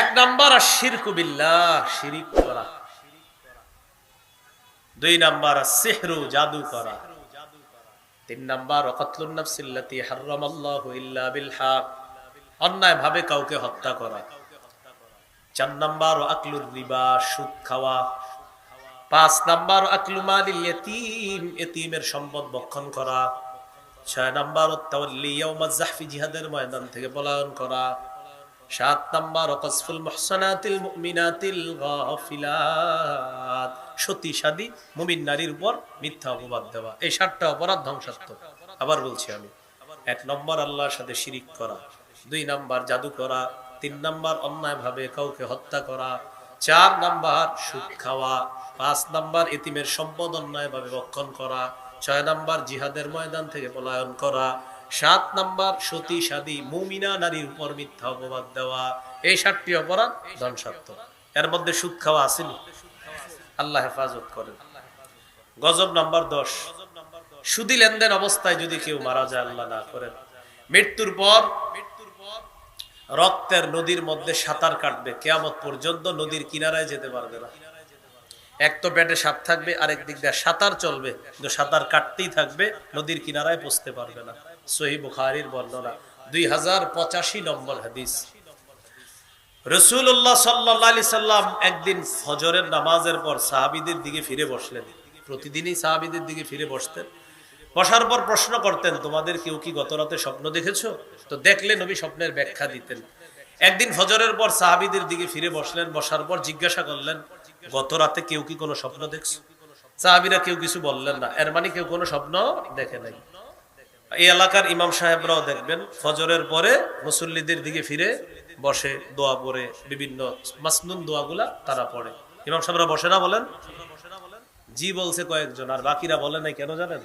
এক নাম্বার আর শিরকু বিল্লাহ, শিরিক করা। দুই নাম্বার আর সিহরু, জাদু করা। তিন নাম্বার অকতলুন নাফসিল্লাতি হারামাল্লাহু ইল্লা বিল হক অন্যায় ভাবে কাউকে হত্যা করা। চার নাম্বার আকলুর রিবা, সুদ খাওয়া। পাঁচ নাম্বার আকলু মালিল ইয়তিম এতিমের সম্পদ বক্ষণ করা। ছয় নাম্বার তাওয়াল্লি ইয়াউমাজ জাহফি, জিহাদের ময়দান থেকে পলায়ন করা। সাত নাম্বার কসফুল মুহসানাতিল মুমিনাতিল গাফিলাত। মুমিন নারীর উপর মিথ্যা অপবাদ দেওয়া। এই সাতটা অপরাধ ধ্বংসাত্মক। আবার বলছি আমি, এক নম্বর আল্লাহর সাথে শিরিক করা, দুই নাম্বার জাদু করা, তিন নাম্বার অন্যায় ভাবে কাউকে হত্যা করা, চার নাম্বার সুদ খাওয়া, পাঁচ নাম্বার এতিমের সম্পদ অন্যায় ভাবে রক্ষণ করা, ছয় নাম্বার জিহাদের ময়দান থেকে পলায়ন করা সাত নাম্বার সতী সাদী মুমিনা নারীর উপর মিথ্যা অপবাদ দেওয়া। এই সাতটি অপরাধ ধ্বংসাত্মক। এর মধ্যে সুদ খাওয়া আসেনি আল্লাহ হেফাজত করেন। গজব নাম্বার দশ। সুদি লেনদেন অবস্থায় যদি কেউ মারা যায়, আল্লাহ না করেন। মৃত্যুর পর রক্তের নদীর মধ্যে সাঁতার কাটবে। কেয়ামত পর্যন্ত নদীর কিনারায় যেতে পারবে না। এক তো পেটে সাপ থাকবে, আরেক দিক দিয়ে সাঁতার চলবে। কিন্তু সাঁতার কাটতেই থাকবে, নদীর কিনারায় পৌঁছতে পারবে না। সহি বুখারির বর্ণনা, দুই হাজার পঁচাশি নম্বর হাদিস। রসুল্লাহ সাল্লি সাল্লাম একদিন ফজরের নামাজের পর সাহাবিদের দিকে ফিরে বসলেন। প্রতিদিনই সাহাবিদের দিকে ফিরে বসতেন। বসার পর প্রশ্ন করতেন, তোমাদের কেউ কি গত রাতে স্বপ্ন দেখেছ? তো দেখলে নবী স্বপ্নের ব্যাখ্যা দিতেন। একদিন ফজরের পর সাহাবিদের দিকে ফিরে বসলেন, বসার পর জিজ্ঞাসা করলেন, গত রাতে কেউ কি কোনো স্বপ্ন দেখছ? সাহাবিরা কেউ কিছু বললেন না। এর মানে কেউ কোনো স্বপ্ন দেখে নাই। এই এলাকার ইমাম সাহেবরাও দেখবেন ফজরের পরে মুসল্লিদের দিকে ফিরে বসে দোয়া পড়ে, বিভিন্ন মাসনুন দোয়াগুলা তারা পড়ে। ইমাম সাহেবরা বসে না বলেন? জি বলছে কয়েকজন, আর বাকিরা বলে নাই কেন জানেন?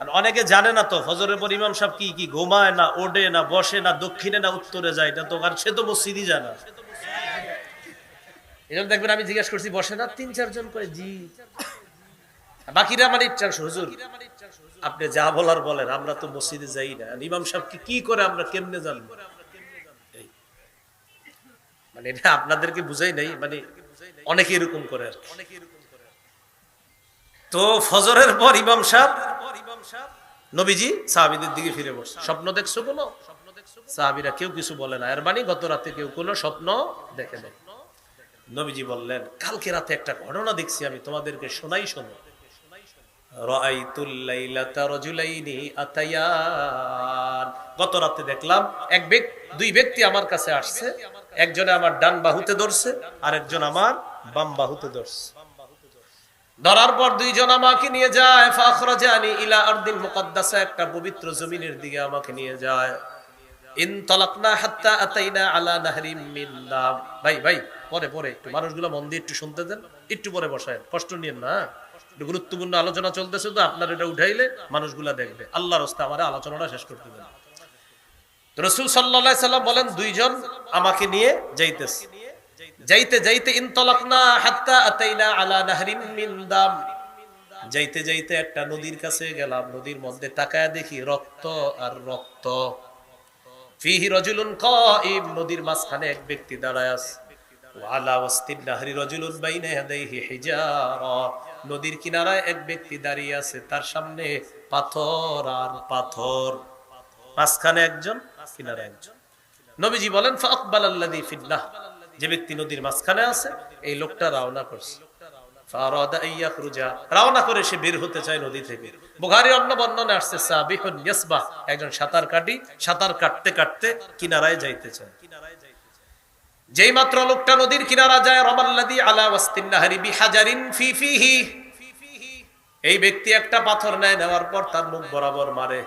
আর অনেকে জানে না তো, ফজরের পর ইমাম সাহেব কি কি ঘুমায় না ওডে না, বসে না, দক্ষিণে না, উত্তরে যায় না তো আর সে তো মসজিদই জানা এরকম দেখবেন আমি জিজ্ঞেস করছি, বসে না তিন চারজন করে জি। বাকিরা আমার ইচ্ছা হুজুর, আপনি যা বলার বলেন, আমরা তো মসজিদে যাই না। ইমাম সাহেব কি করে আমরা কেমনে জানব? মানে এটা আপনাদেরকে বুঝাই নাই মানে অনেকে এরকম করে আর তো ফজরের পর ইমাম সাহেব, নবীজি সাহাবিদের দিকে ফিরে স্বপ্ন দেখছ কোনো? সাহাবিরা কেউ কিছু বলে না। এর মানে গত রাতে কেউ কোনো স্বপ্ন দেখে নাই। নবীজি বললেন, কালকে রাতে একটা ঘটনা দেখছি আমি, তোমাদেরকে শোনাই শোনো। গত রাতে দেখলাম এক দুই ব্যক্তি আমার কাছে আসছে। একজনে আমার ডান বাহুতে ধরছে আর একজন আমার বাম বাহুতে ধরছে। ধরার পর দুইজন আমাকে নিয়ে যায়। ইলা আরদিন মুকদ্দাসা, একটা পবিত্র জমিনের দিকে আমাকে নিয়ে যায়। ইন ইনতালাকনা হাত্তা আতাইনা আলা নাহরিম মিন ভাই ভাই, পরে পরে, একটু মানুষগুলো মন দিয়ে একটু শুনতে দেন, একটু পরে বসায় কষ্ট নিয়েন না। গুরুত্বপূর্ণ আলোচনা চলতেছে তো আপনার এটা উঠাইলে মানুষগুলা দেখবে। আল্লাহর রাস্তা আমার আলোচনাটা শেষ করতে দেন। রসুল সাল্লাহ সাল্লাম বলেন, দুইজন আমাকে নিয়ে যাইতেছে। যাইতে যাইতে হাত্তা আতাইনা আলা নাহরিম যাইতে যাইতে একটা নদীর কাছে গেলাম, নদীর মধ্যে তাকায় দেখি রক্ত আর রক্ত। ফিহি রজুলুন কাইম, নদীর মাঝখানে এক ব্যক্তি দাঁড়ায় আছে। ওয়ালা নাহরি রজুলুন বাইনা হিজারা। নদীর কিনারায় এক ব্যক্তি দাঁড়িয়ে আছে, তার সামনে পাথর আর পাথর। মাঝখানে একজন, কিনারে একজন। নবীজি বলেন ফিন্নাহ যে ব্যক্তি নদীর মাঝখানে আছে, এই লোকটা রওনা করছে। সাঁতার কাটি, সাঁতার কাটতে কাটতে কিনারায় যাইতে চায়। যেই মাত্র লোকটা নদীর কিনারা যায় রমাল্লাদি আলা বিহাজারিন এই ব্যক্তি একটা পাথর নেয়, নেওয়ার পর তার মুখ বরাবর মারে।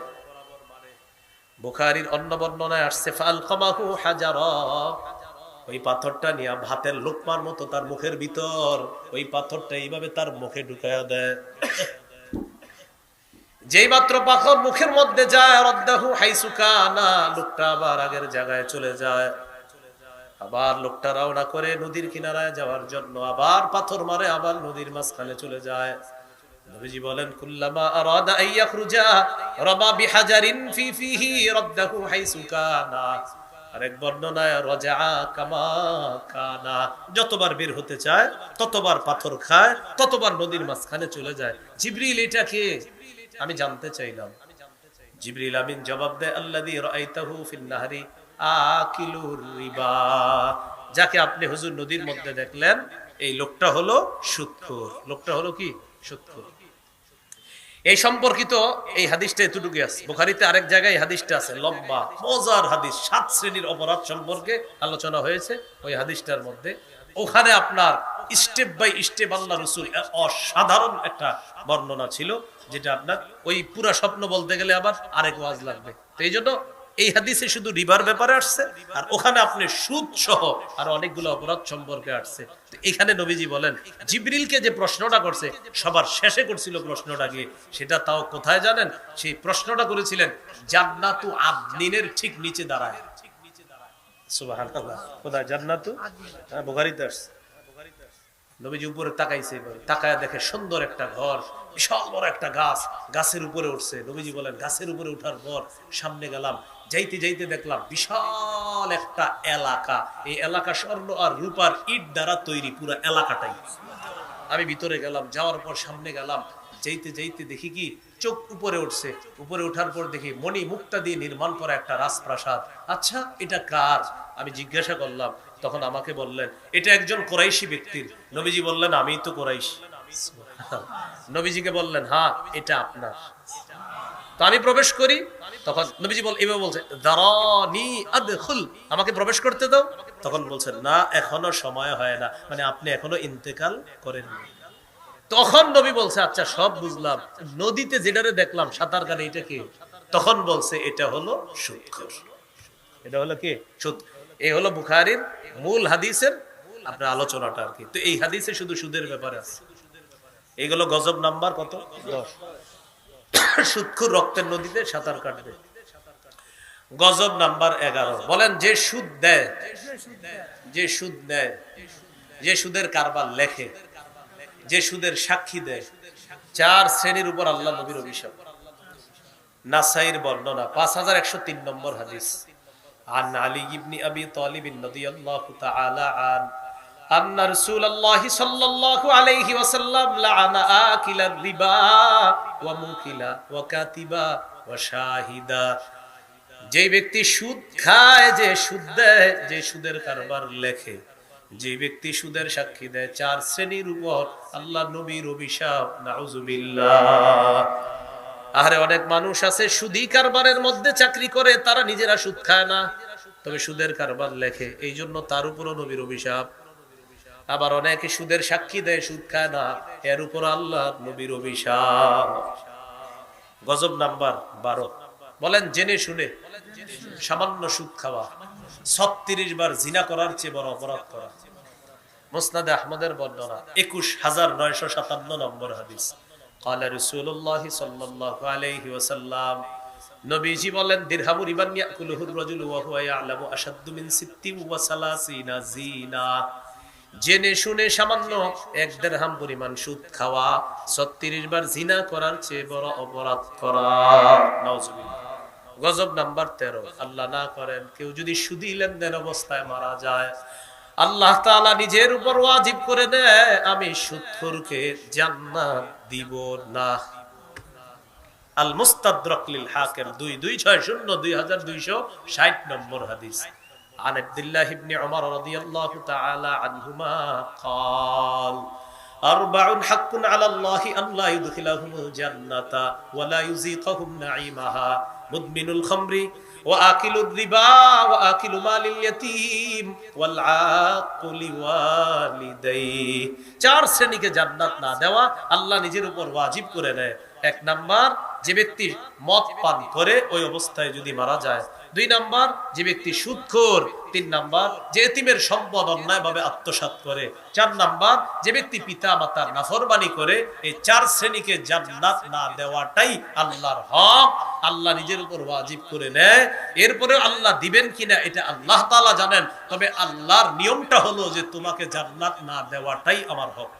বুখারীর অন্য বর্ণনায় আসছে ফাল কমাহু হাজারা। ওই পাথরটা নিয়ে ভাতের লোকমার মতো তার মুখের ভিতর, ওই পাথরটা এইভাবে তার মুখে ঢুকাইয়া দেয়। যেই মাত্র পাথর মুখের মধ্যে যায় রদ্দাহু হাইসুকা না লোকটা আবার আগের জায়গায় চলে যায়। আবার লোকটা রওনা করে নদীর কিনারায় যাওয়ার জন্য, আবার পাথর মারে, আবার নদীর মাঝখানে চলে যায়। বর্ণনায়, রজা কামা যতবার বের হতে চায়, ততবার পাথর খায়, ততবার নদীর মাঝখানে চলে যায়। জিবরিল এটা কে? আমি জানতে চাইলাম। জিবরিল আমিন জবাব দেয় নাহরি। যাকে আপনি হুজুর নদীর মধ্যে দেখলেন, এই লোকটা হলো সুদখোর লোকটা হলো কি? সুদখোর এই সম্পর্কিত এই হাদিসটা এতটুকু আছে। বুখারিতে আরেক জায়গায় হাদিসটা আছে, লম্বা, মজার হাদিস। সাত শ্রেণির অপরাধ সম্পর্কে আলোচনা হয়েছে ওই হাদিসটার মধ্যে। ওখানে আপনার স্টেপ বাই স্টেপ আল্লাহ রসুল অসাধারণ একটা বর্ণনা ছিল, যেটা আপনার ওই পুরা স্বপ্ন বলতে গেলে আবার আরেক ওয়াজ লাগবে। তো এই জন্য এই হাদিসে শুধু রিবার ব্যাপারে আসছে, আর ওখানে আপনি সুদ সহ আর অনেকগুলো অপরাধ সম্পর্কে আসছে। এখানে নবীজি বলেন, জিবরিলকে যে প্রশ্নটা করছে, সবার শেষে করছিল প্রশ্নটা গিয়ে সেটা তাও কোথায় জানেন? সেই প্রশ্নটা করেছিলেন, জান্নাতু আদনিনের ঠিক নিচে দাঁড়ায়। সুবহানাল্লাহ, কোথায়? জান্নাতু? হ্যাঁ বুখারীতে আসছে। নবীজি উপরে তাকাইছে। তাকায় দেখে সুন্দর একটা ঘর, বিশাল বড় একটা গাছ, গাছের উপরে উঠছে। নবীজি বলেন, গাছের উপরে উঠার পর সামনে গেলাম, যাইতে যাইতে দেখলাম বিশাল একটা এলাকা। এই এলাকা স্বর্ণ আর রূপার ইট দ্বারা তৈরি, পুরো এলাকাটাই। আমি ভিতরে গেলাম, যাওয়ার পর সামনে গেলাম, যাইতে যাইতে দেখি কি, চোখ উপরে উঠছে। উপরে ওঠার পর দেখি মণি মুক্তা দিয়ে নির্মাণ করা একটা রাজপ্রাসাদ। আচ্ছা এটা কার? আমি জিজ্ঞাসা করলাম, তখন আমাকে বললেন, এটা একজন কোরাইশি ব্যক্তির। নবীজি বললেন আমিই তো কোরাইশি। নবীজিকে বললেন হ্যাঁ এটা আপনার। আমি প্রবেশ করি, তখন নবীজি বল, এভাবে বলছে, দারানি আদখুল। আমাকে প্রবেশ করতে দাও। তখন বলছেন না, এখনও সময় হয় না। মানে আপনি এখনও ইন্তেকাল করেননি। তখন নবী বলছে আচ্ছা সব বুঝলাম। নদীতে যেটারে দেখলাম, সাঁতার কাটে এটা কি? তখন বলছে, এটা হলো সুৎখর এটা হলো কি? সুদ এই হলো বুখারির মূল হাদিসের আপনার আলোচনাটা আর কি। তো এই হাদিসে শুধু সুদের ব্যাপারে আছে। এইগুলো গজব নাম্বার কত? দশ। সুৎখুর রক্তের নদীতে সাঁতার কাটবে। গজব নাম্বার এগারো। বলেন, যে সুদ দেয়, যে সুদ দেয়, যে সুদের কারবার লেখে, যে সুদের সাক্ষী দেয়, চার শ্রেণির উপর আল্লাহ নবীর অভিশাপ। নাসাইর বর্ণনা, পাঁচ হাজার একশো তিন নম্বর হাদিস। عن علي بن أبي طالب رضي الله تعالى عنه أن رسول الله صلى الله عليه وسلم لعن آكل الربا وموكلا وكاتبا وشاهدا যে ব্যক্তি সুদ খায় যে সুদ দেয় যে সুদের কারবার লেখে যে ব্যক্তি সুদের সাক্ষী দেয় চার শ্রেণীর উপর আল্লাহ নবীর অভিশাপ নাউজুবিল্লাহ আরে অনেক মানুষ আছে, সুদি কারবারের মধ্যে চাকরি করে, তারা নিজেরা সুদ খায় না। তবে সুদের কারবার লেখে, এই জন্য তার উপরও নবীর অভিশাপ। আবার অনেকে সুদের সাক্ষী দেয়, সুদ খায় না, এর উপর আল্লাহ নবীর অভিশাপ। গজব নাম্বার বারো। বলেন, জেনে শুনে। সামান্য সুদ খাওয়া, ছত্রিশ বার জিনা করার চেয়ে বড় অপরাধ করা। মুসনাদে আহমদের বর্ণনা, একুশ হাজার নয়শো সাতান্ন নম্বর হাদিস। قال رسول الله صلى الله عليه وسلم নবীজি বলেন দিরহামু রিবান ইয়াকুলুহু রাজুল ওয়া হুয়া ইয়ালামু আশাদ্দু মিন সিত্তিন ওয়া সালাসিনা জিনা জেনে শুনে সামান্য এক দেড়হাম পরিমাণ সুদ খাওয়া ছত্রিশ বার জিনা করার চেয়ে বড় অপরাধ করা নাউজুবিল্লাহ গজব নাম্বার তেরো আল্লাহ না করেন কেউ যদি সুদি লেনদেন অবস্থায় মারা যায় আল্লাহ তাআলা নিজের উপর ওয়াজিব করে দেয় আমি সুদখোরকে জান্নাত দিব না আল মুস্তাদরাক লিল হাকিম 2260 2260 নম্বর হাদিস عن عبد الله بن عمر رضي الله تعالى عنهما قال أربع حق على الله أن لا يدخلهم الجنة ولا يزيقهم نعيمها مدمن الخمر وآكل الربا وآكل مال اليتيم والعاق لوالديه চার শ্রেণীকে জান্নাত না দেওয়া আল্লাহ নিজের উপর ওয়াজিব করে নেয় এক নাম্বার যে ব্যক্তি মদ পান করে ওই অবস্থায় যদি মারা যায় দুই নাম্বার, যে ব্যক্তি সুদখোর তিন নাম্বার, যে এতিমের সম্পদ অন্যায়ভাবে আত্মসাৎ করে। চার নাম্বার, যে ব্যক্তি পিতা মাতার নাফরমানি করে, এই চার শ্রেণীকে জান্নাত না দেওয়াটাই আল্লাহর হক। আল্লাহ নিজের উপর ওয়াজিব করে নেয়। এরপরে আল্লাহ দিবেন কিনা, এটা আল্লাহ তাআলা জানেন। তবে আল্লাহর নিয়মটা হলো যে তোমাকে জান্নাত না দেওয়াটাই আমার হক।